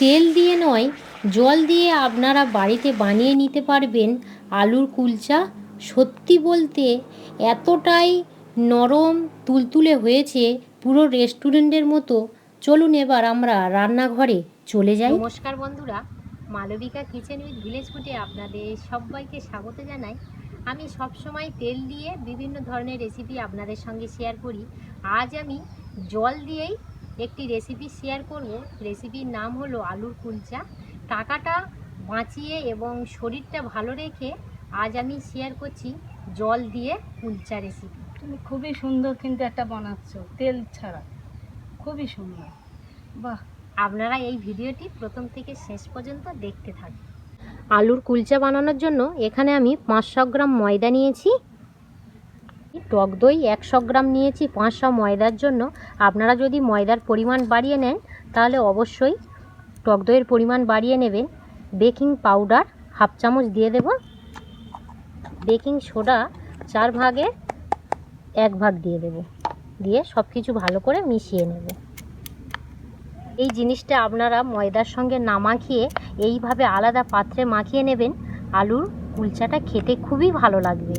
তেল দিয়ে নয়, জল দিয়ে আপনারা বাড়িতে বানিয়ে নিতে পারবেন আলুর কুলচা। সত্যি বলতে এতটাই নরম তুলতুলে হয়েছে পুরো রেস্টুরেন্টের মতো। চলুন এবার আমরা রান্নাঘরে চলে যাই। নমস্কার বন্ধুরা, মালবিকা কিচেন উইথ ভিলেজ ফুটে আপনাদের সবাইকে স্বাগত জানাই। আমি সব সময় তেল দিয়ে বিভিন্ন ধরনের রেসিপি আপনাদের সঙ্গে শেয়ার করি। আজ আমি জল দিয়েই একটি রেসিপি শেয়ার করব। রেসিপির নাম হলো আলুর কুলচা। টাকাটা বাঁচিয়ে এবং শরীরটা ভালো রেখে আজ আমি শেয়ার করছি জল দিয়ে কুলচা রেসিপি তুমি খুবই সুন্দর কিন্তু একটা বানাচ্ছ তেল ছাড়া। খুবই সুন্দর। বাহ। আপনারা এই ভিডিওটি প্রথম থেকে শেষ পর্যন্ত দেখতে থাকুন। আলুর কুলচা বানানোর জন্য এখানে আমি পাঁচশো গ্রাম ময়দা নিয়েছি। টক দই একশো গ্রাম নিয়েছি, পাঁচশো ময়দার জন্য। আপনারা যদি ময়দার পরিমাণ বাড়িয়ে নেন, তাহলে অবশ্যই টক দইয়ের পরিমাণ বাড়িয়ে নেবেন। বেকিং পাউডার হাফ চামচ দিয়ে দেব। বেকিং সোডা চার ভাগে এক ভাগ দিয়ে দেব। দিয়ে সব কিছু ভালো করে মিশিয়ে নেব। এই জিনিসটা আপনারা ময়দার সঙ্গে না মাখিয়ে এইভাবে আলাদা পাত্রে মাখিয়ে নেবেন। আলুর কুলচাটা খেতে খুবই ভালো লাগবে।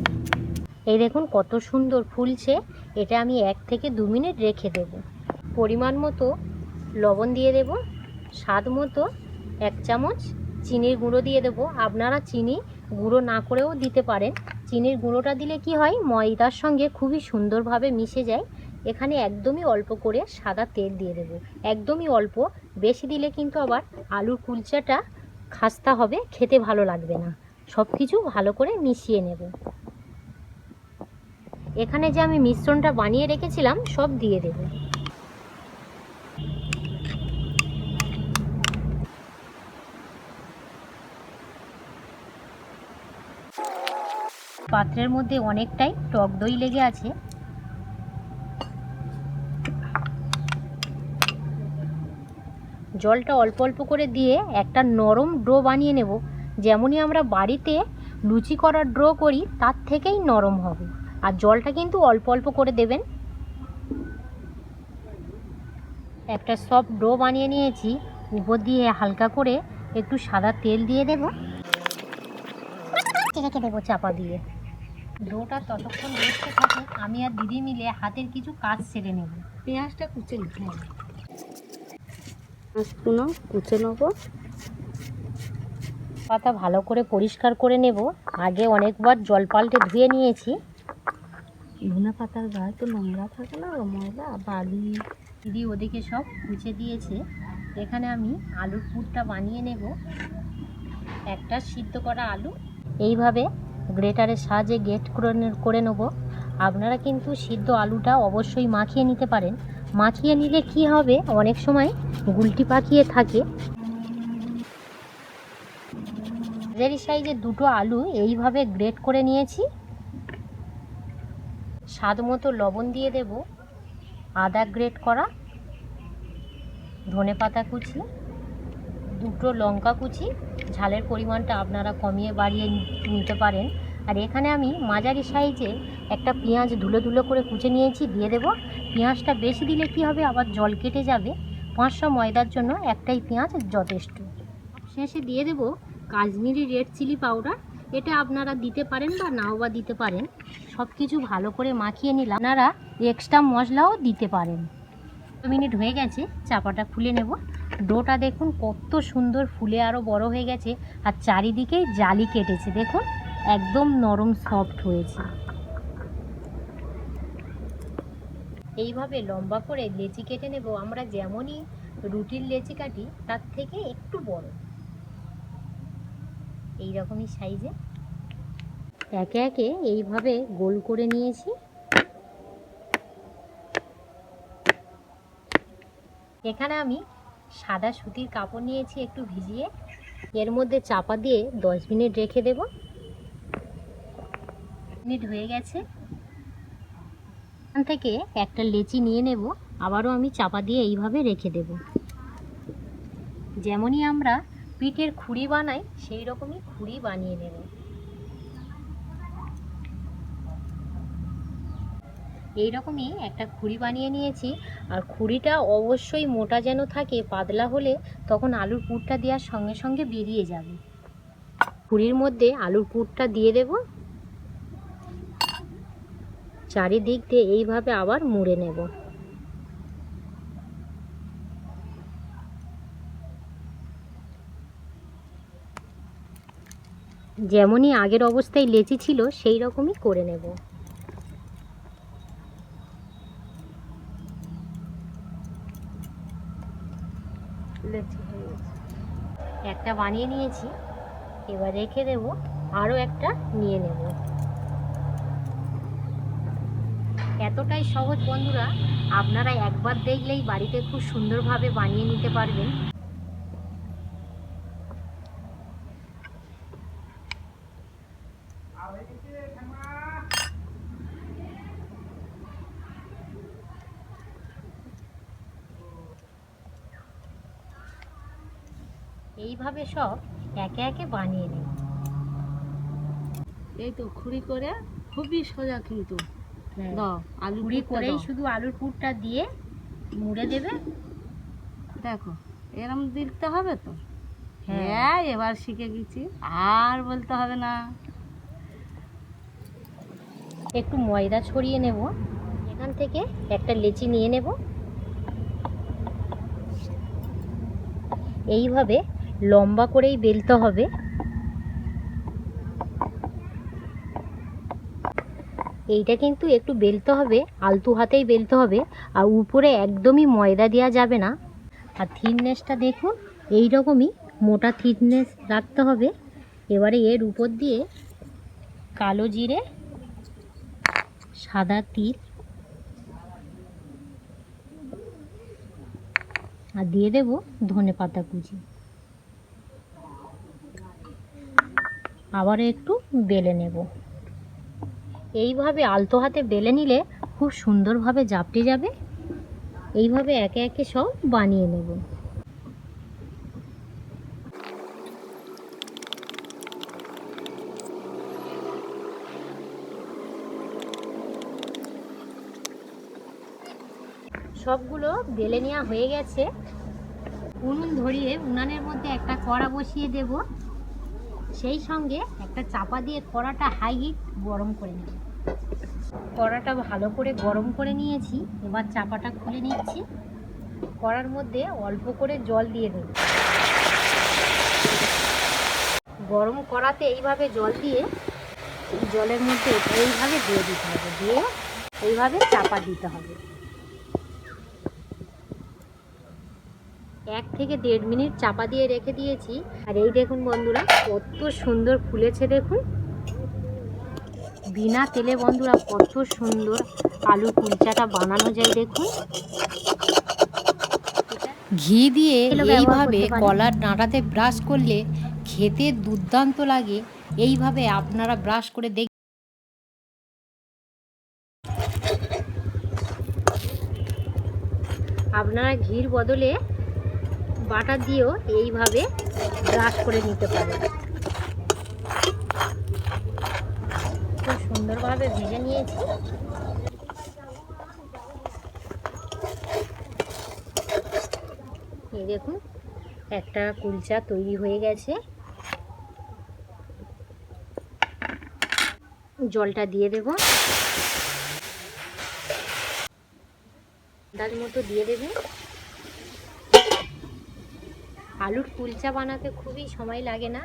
এই দেখুন কত সুন্দর ফুলছে। এটা আমি এক থেকে দু মিনিট রেখে দেব। পরিমাণ মতো লবণ দিয়ে দেব। স্বাদ মতো এক চামচ চিনির গুঁড়ো দিয়ে দেবো। আপনারা চিনি গুঁড়ো না করেও দিতে পারেন। চিনির গুঁড়োটা দিলে কি হয়, ময়দার সঙ্গে খুবই সুন্দরভাবে মিশে যায়। এখানে একদমই অল্প করে সাদা তেল দিয়ে দেবো। একদমই অল্প। বেশি দিলে কিন্তু আবার আলুর কুলচাটা খাস্তা হবে, খেতে ভালো লাগবে না। সব কিছু ভালো করে মিশিয়ে নেব। এখানে যে আমি মিশ্রণটা বানিয়ে রেখেছিলাম, সব দিয়ে দেব। পাত্রের মধ্যে অনেকটাই টক দই লেগে আছে। জলটা অল্প অল্প করে দিয়ে একটা নরম ড্রো বানিয়ে নেব। যেমনই আমরা বাড়িতে লুচি করার ড্রো করি, তার থেকেই নরম হবে। আর জলটা কিন্তু অল্প অল্প করে দেবেন। একটা সফট ডো বানিয়ে নিয়েছি উপর দিয়ে হালকা করে একটু সাদা তেল দিয়ে দেব। রেখে দেবো চাপা দিয়ে। ডোটা ততক্ষণ রেখে থাকে আমি আর দিদি মিলে হাতের কিছু কাজ সেরে নেব। পেঁয়াজটা কুচে নিতে হবে। পেঁয়াজগুলো কুচে নেব। পাতা ভালো করে পরিষ্কার করে নেব। আগে অনেকবার জল পাল্টে ধুয়ে নিয়েছি। ধনে পাতার গায়ে তো নোংরা থাকে না ও ময়দা বালি দিদি ওদিকে সব মুছে দিয়েছে। এখানে আমি আলুর পুরটা বানিয়ে নেব। একটা সিদ্ধ করা আলু। এইভাবে গ্রেটারের সাহায্যে গেট করে নেব। আপনারা কিন্তু সিদ্ধ আলুটা অবশ্যই মাখিয়ে নিতে পারেন। মাখিয়ে নিলে কি হবে? অনেক সময় গুলটি পাকিয়ে থাকে। মাঝারি সাইজের দুটো আলু এইভাবে গ্রেট করে নিয়েছি। স্বাদ মতো লবণ দিয়ে দেব, আদা গ্রেট করা, ধনে পাতা কুচি, দুটো লঙ্কা কুচি। ঝালের পরিমাণটা আপনারা কমিয়ে বাড়িয়ে নিতে পারেন। আর এখানে আমি মাঝারি সাইজে একটা পেঁয়াজ ধুলো ধুলো করে কুচে নিয়েছি, দিয়ে দেব। পেঁয়াজটা বেশি দিলে কি হবে, আবার জল কেটে যাবে। পাঁচশো ময়দার জন্য একটাই পেঁয়াজ যথেষ্ট। শেষে দিয়ে দেব কাশ্মীরি রেড চিলি পাউডার। এটা আপনারা দিতে পারেন বা নাও বা দিতে পারেন। সব কিছু ভালো করে মাখিয়ে নিলাম। আপনারা এক্সট্রা মশলাও দিতে পারেন। দু মিনিট হয়ে গেছে, চাপাটা খুলে নেব। ডোটা দেখুন কত সুন্দর ফুলে আরও বড় হয়ে গেছে আর চারিদিকে জালি কেটেছে। দেখুন, একদম নরম সফট হয়েছে। এইভাবে লম্বা করে লেচি কেটে নেব। আমরা যেমনই রুটির লেচি কাটি, তার থেকে একটু বড়। এই রকমই সাইজে একে একে এইভাবে গোল করে নিয়েছি। এখানে আমি সাদা সুতির কাপড় নিয়েছি একটু ভিজিয়ে। এর মধ্যে চাপা দিয়ে দশ মিনিট রেখে দেব। মিনিট হয়ে গেছে। এখান থেকে একটা লেচি নিয়ে নেব। আবারও আমি চাপা দিয়ে এইভাবে রেখে দেব। যেমনই আমরা পিঠের খুঁড়ি বানাই, সেই রকমই খুঁড়ি বানিয়ে নেব। এই রকমই একটা খুঁড়ি বানিয়ে নিয়েছি। আর খুঁড়িটা অবশ্যই মোটা যেন থাকে, পাতলা হলে তখন আলুর পুরটা দেওয়ার সঙ্গে সঙ্গে বেরিয়ে যাবে। খুঁড়ির মধ্যে আলুর পুরটা দিয়ে দেব। চারিদিক দিয়ে এইভাবে আবার মুড়ে নেব। যেমনই আগের অবস্থায় লেচি ছিল সেই রকমই করে নেব লেচি হয়ে গেছে একটা বানিয়ে নিয়েছি। এবার রেখে দেব আরও একটা নিয়ে নেব। এতটাই সহজ বন্ধুরা, আপনারা একবার দেখলেই বাড়িতে খুব সুন্দরভাবে বানিয়ে নিতে পারবেন। এইভাবে সব একে একে বানিয়ে নেব? এই তো খুঁড়ি করে খুবই সোজা কিন্তু। দাও আলু পুরটা করেই শুধু আলুর পুরটা দিয়ে মুড়ে দেবে। দেখো এরম দিতে হবে তো? হ্যাঁ। হ্যাঁ এবার শিখে গেছি আর বলতে হবে না। একটু ময়দা ছড়িয়ে নেব। এখান থেকে একটা লেচি নিয়ে নেব। এইভাবে লম্বা করেই বেলতে হবে। এইটা কিন্তু একটু বেলতে হবে, আলতু হাতেই বেলতে হবে, আর উপরে একদমই ময়দা দেওয়া যাবে না। আর থিকনেসটা দেখুন এই রকমই মোটা থিকনেস রাখতে হবে। এবারে এর উপর দিয়ে কালো জিরে, সাদা তিল, আর দিয়ে দেব ধনে পাতা কুচি। আবার একটু বেলে নেব। এইভাবে আলতো হাতে বেলে নিলে খুব সুন্দরভাবে জাপটে যাবে। এইভাবে একে একে সব বানিয়ে নেব। সবগুলো বেলে নেওয়া হয়ে গেছে। উনুন ধরিয়ে উনানের মধ্যে একটা কড়া বসিয়ে দেব। সেই সঙ্গে একটা চাপা দিয়ে কড়াটা হাই হিট গরম করে নেব কড়াটা ভালো করে গরম করে নিয়েছি, এবার চাপাটা খুলে নিচ্ছি। কড়ার মধ্যে অল্প করে জল দিয়ে দেব। গরম কড়াতে এইভাবে জল দিয়ে জলের মধ্যে এইভাবে দিয়ে দিতে হবে, দিয়ে এইভাবে চাপা দিতে হবে। এক থেকে দেড় মিনিট চাপা দিয়ে রেখে দিয়েছি। আর এই দেখুন বন্ধুরা কত সুন্দর ফুলেছে দেখুন। বিনা তেলে বন্ধুরা কত সুন্দর আলু কুলচাটা বানানো যায় দেখুন। ঘি দিয়ে এইভাবে কলার ডাঁটাতে ব্রাশ করলে খেতে দুর্দান্ত লাগে। এইভাবে আপনারা ব্রাশ করে দেখ আপনারা ঘির বদলে বাটার দিয়েও এইভাবে ব্রাশ করে নিতে পারেন খুব সুন্দরভাবে ভেজে নিয়েছি। এই দেখুন, একটা কুলচা তৈরি হয়ে গেছে। জলটা দিয়ে দেব। ডাল মতো দিয়ে দেবে। আলুর কুলচা বানাতে খুবই সময় লাগে না।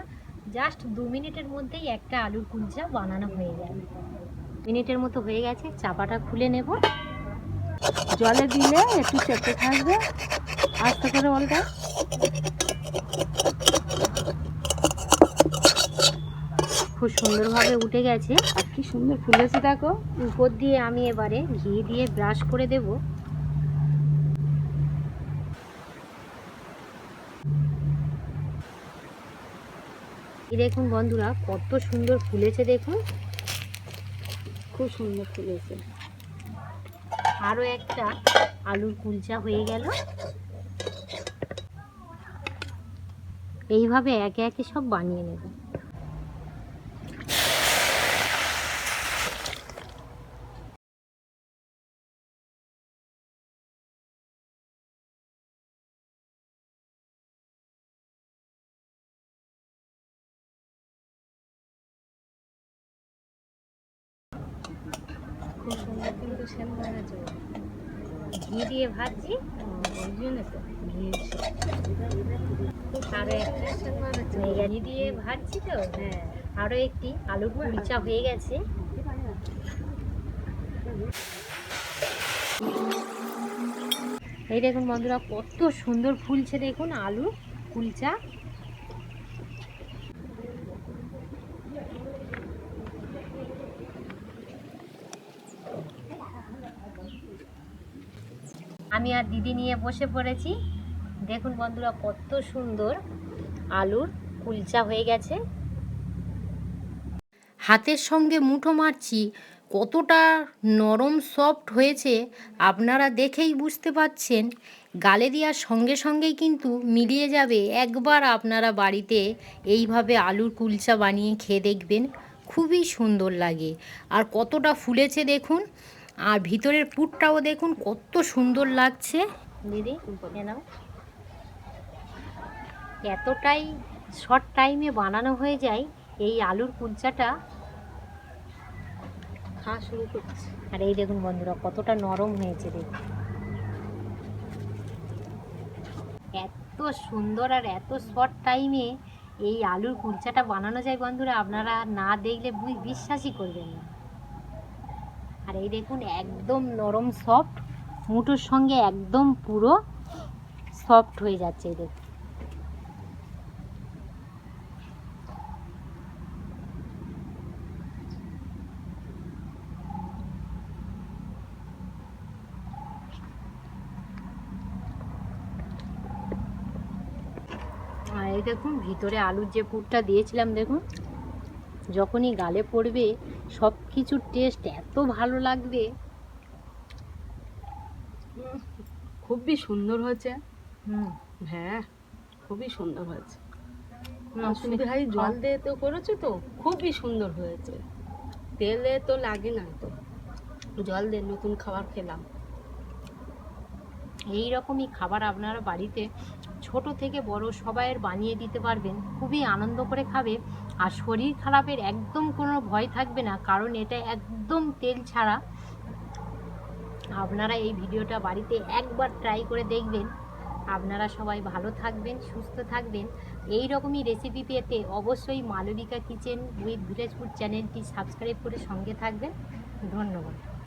জাস্ট দু মিনিটের মধ্যেই একটা আলুর কুলচা বানানো হয়ে যাবে মিনিটের মতো হয়ে গেছে চাপাটা খুলে নেব। জলে দিলে একটু চেপে থাকবে। আস্তে করে ওলটা। খুব সুন্দরভাবে উঠে গেছে। আর কি সুন্দর ফুলেছে দেখো। উপর দিয়ে আমি এবারে ঘি দিয়ে ব্রাশ করে দেব। দেখুন বন্ধুরা কত সুন্দর ফুলেছে দেখুন। খুব সুন্দর ফুলেছে। আরও একটা আলুর কুলচা হয়ে গেল। এইভাবে একে একে সব বানিয়ে নেব। খুব সুন্দর কিন্তু সেন হয়েছে ঘি দিয়ে ভাজছি ওই জন্য তো ঘি আরও একটা ঘি দিয়ে ভাজছি তো হ্যাঁ। আরও একটি আলুর কুলচা হয়ে গেছে। এই দেখুন বন্ধুরা কত সুন্দর ফুলছে দেখুন আলু কুলচা। আমি আর দিদি নিয়ে বসে পড়েছি। দেখুন বন্ধুরা, কত সুন্দর আলুর কুলচা হয়ে গেছে। হাতের সঙ্গে মুঠো মারছি, কতটা নরম সফট হয়েছে, আপনারা দেখেই বুঝতে পাচ্ছেন। গালে দেওয়ার সঙ্গে সঙ্গেই কিন্তু মিলিয়ে যাবে, একবার আপনারা বাড়িতে এইভাবে আলুর কুলচা বানিয়ে খেয়ে দেখবেন, খুবই সুন্দর লাগে। আর কতটা ফুলেছে দেখুন আর ভিতরের পুরটাও দেখুন কত সুন্দর লাগছে। দিদি নাও। এতটাই শর্ট টাইমে বানানো হয়ে যায়, এই আলুর কুলচাটা। খাওয়া শুরু করছি। আর এই দেখুন বন্ধুরা, কতটা নরম হয়েছে দেখুন। এত সুন্দর আর এত শর্ট টাইমে এই আলুর কুলচাটা বানানো যায় বন্ধুরা, আপনারা না দেখলে বিশ্বাসই করবেন না। আর এই দেখুন, একদম নরম সফট মুঠোর সঙ্গে একদম পুরো সফট হয়ে যাচ্ছে, এই দেখুন। আর এই দেখুন, ভিতরে আলুর যে পুরটা দিয়েছিলাম, দেখুন। যখনই গালে পড়বে সব কিছুর টেস্ট এত ভালো লাগবে। খুবই সুন্দর হয়েছে। হুম। হ্যাঁ খুবই সুন্দর হয়েছে। ভাই জল দিয়ে তো করেছ তো? খুবই সুন্দর হয়েছে। তেলে তো লাগে না তো। জল দিয়ে নতুন খাবার খেলাম। এই রকমই খাবার আপনারা বাড়িতে ছোট থেকে বড় সবাইয়ের বানিয়ে দিতে পারবেন। খুবই আনন্দ করে খাবে। আর শরীর খারাপের একদম কোনো ভয় থাকবে না, কারণ এটা একদম তেল ছাড়া। আপনারা এই ভিডিওটা বাড়িতে একবার ট্রাই করে দেখবেন। আপনারা সবাই ভালো থাকবেন, সুস্থ থাকবেন। এই রকমই রেসিপি পেতে অবশ্যই Malabika kitchen with village food চ্যানেলটি সাবস্ক্রাইব করে সঙ্গে থাকবেন। ধন্যবাদ।